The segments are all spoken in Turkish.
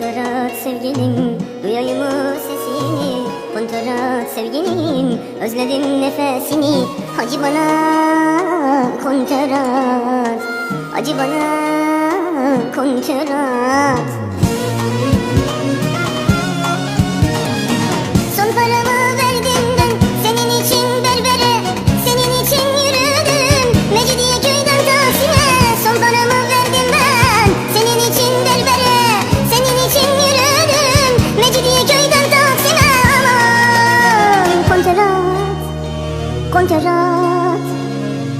Kontarat sevgilim Duyayım sesini. Kontarat sevgilim Özledim nefesini. Acı bana kontarat. Acı bana kontarat Kontarat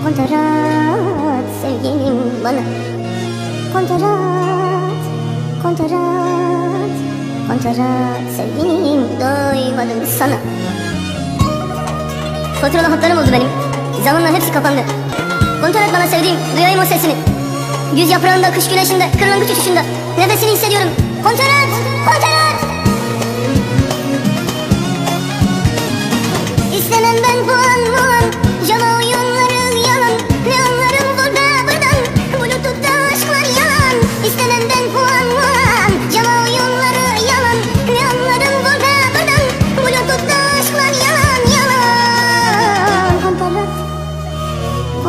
Kontarat sevgilim bana. Kontarat Kontarat Kontarat sevgilim doymadım sana. Faturalı hatlarım oldu benim. Zamanla hepsi kapandı. Kontarat bana sevdiğim duyayım o sesini. Güz yaprağında kış güneşinde kırlangıç uçuşunda Nefesini hissediyorum. Kontarat Kontarat İstemem ben puan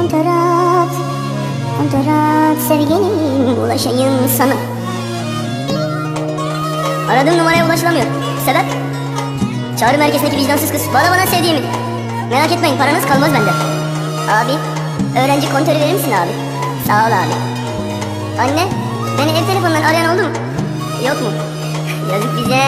Kontarat Kontarat sevgilim ulaşayım sana Aradığım numaraya ulaşılamıyor Sebep? Çağrı merkezindeki vicdansız kız bana bana sevdiğimi Merak etmeyin paranız kalmaz bende Abi öğrenci kontörü verir misin abi? Sağ ol abi Anne beni ev telefonundan arayan oldu mu? Yok mu? Yazık bize